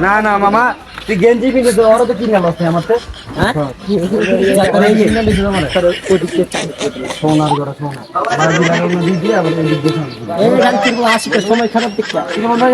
না না মামা তুই গেঞ্জি পিনে তো ওরা তো কিনে আলো আমার তো হ্যাঁ সোনার গড়া সোনা সময় খারাপ মনে হয়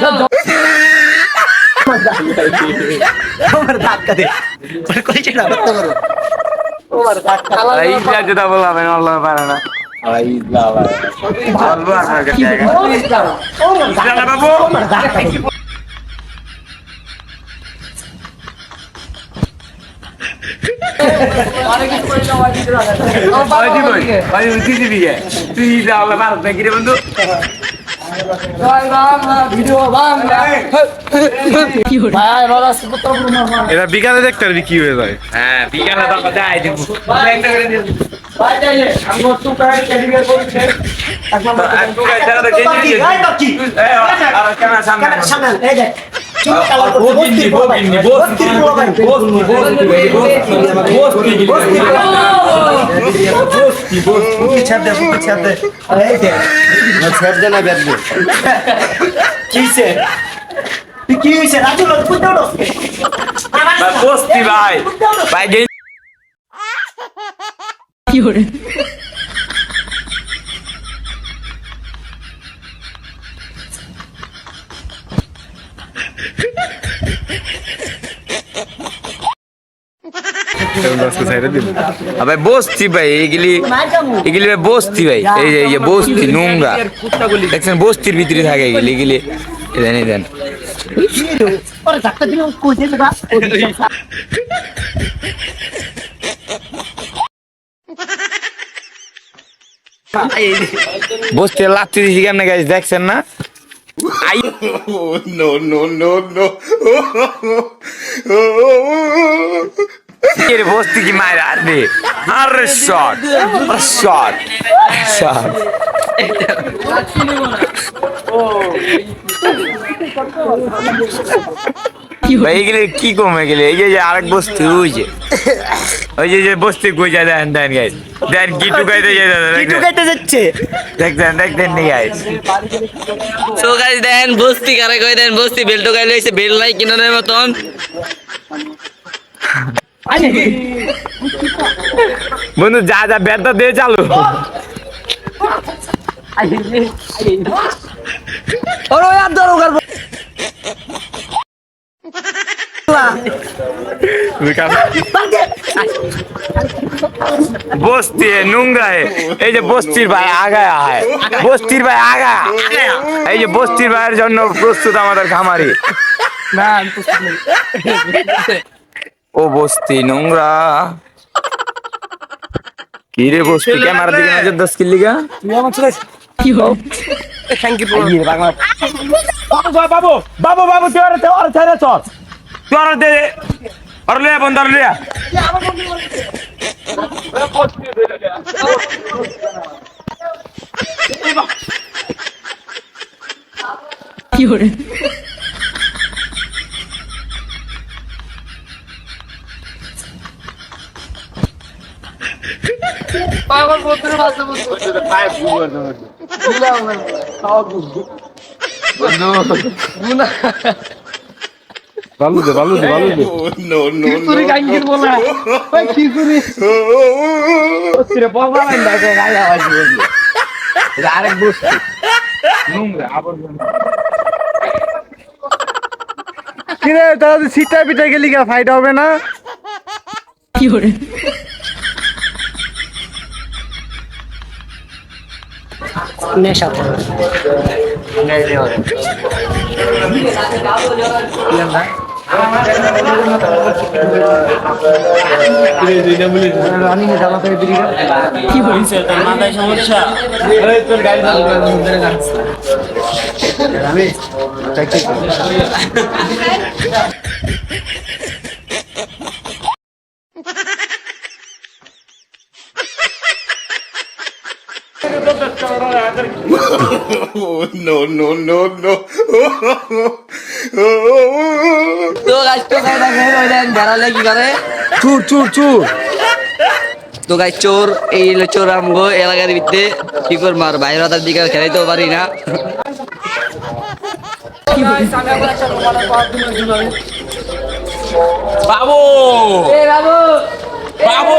জল তো তুই জায়গা তুই ধাক্কা দিবি তোমার ধাক্কা দে তোর কই ছিল করতে পারো তোমার ধাক্কা এই যেটা বললাম না বাবু তুই যা রে বন্ধু এটা বিকালে দেখতে পারবি কি হয়ে যায় হ্যাঁ বিকালে তো যাই দিব করে কি হয়েছে রাজু লোক বুঝতে ভাই। ভাই ভাই গেঞ্জি আজকে সাইডে দিন ভাই বসতি ভাই এগুলি এগুলি ভাই বসতি ভাই এই যে এই যে বসতি নোংরা দেখছেন বস্তির ভিতরে থাকে এগুলি এগুলি দেন এই দেন ওরে ধাক্কা দিলে কই দিবে না বসতি লাত্তি দিছি কেমনে গাছ দেখছেন না আই no no no no এর বস্তি কি মায়ের? আর রে আরে শট শট শট। ভাই এগুলি কি কমে গেলে এই যে আরেক বস্তি ওই যে। ওই যে যে বস্তি কই যায় দেন দেন গাইস দেন কি টুকাইতে যায় দেখছেন কেটে যাচ্ছে। দেখছেন দেখছেন নি গাইস সো গাইস দেন বস্তি কারে কই দেন বস্তি বেল্টো গাইলে হইছে বেল নাই কিনারের মতন। বন্ধু যা যা ব্যাটটা দিয়ে চালু। বস্তি এ, নোংরা এই যে বস্তির ভাই আগায় আয় বস্তির ভাই আগা এই যে বস্তির ভাইয়ের জন্য প্রস্তুত আমাদের খামারি। ও বস্তি নোংরা। কি রে বস্তি ক্যামেরা দিকে নজর দশ কিল্লিগা তুই আমার চলে থ্যাংক ইউ। বাংলা বাবু বাবু বাবু বাবু তুই ওর ওর ছেড়ে চল। তুই ওর দে। ওর লিয়া বন্ধ ওর লিয়া বালু দে বালু দে বালু দে। No no তুই গাঙ্গির বলা। ওই কি করি বস্তিরে না দেখো গায়ে আওয়াজ বলবে আরেক বস্তি। নোংরা আবর্জনা। কিরে তারা সিটা পিটা গেলি গা ফাইট হবে না? নেশা রানি নে দালা থেকে দিদি কি হইছে তোর মাথায় সমস্যা? তোর গাড়ি আমি no no no no. তো গাছ তো দেন বেড়ালে কি করে? চুর চুর চুর। তো গাছ চোর এই হলো চোর আমগো এলাকার ভিতরে। কি করব আর বাইরে তার দিকে খেলাইতেও পারি না। বাবু! বাবু!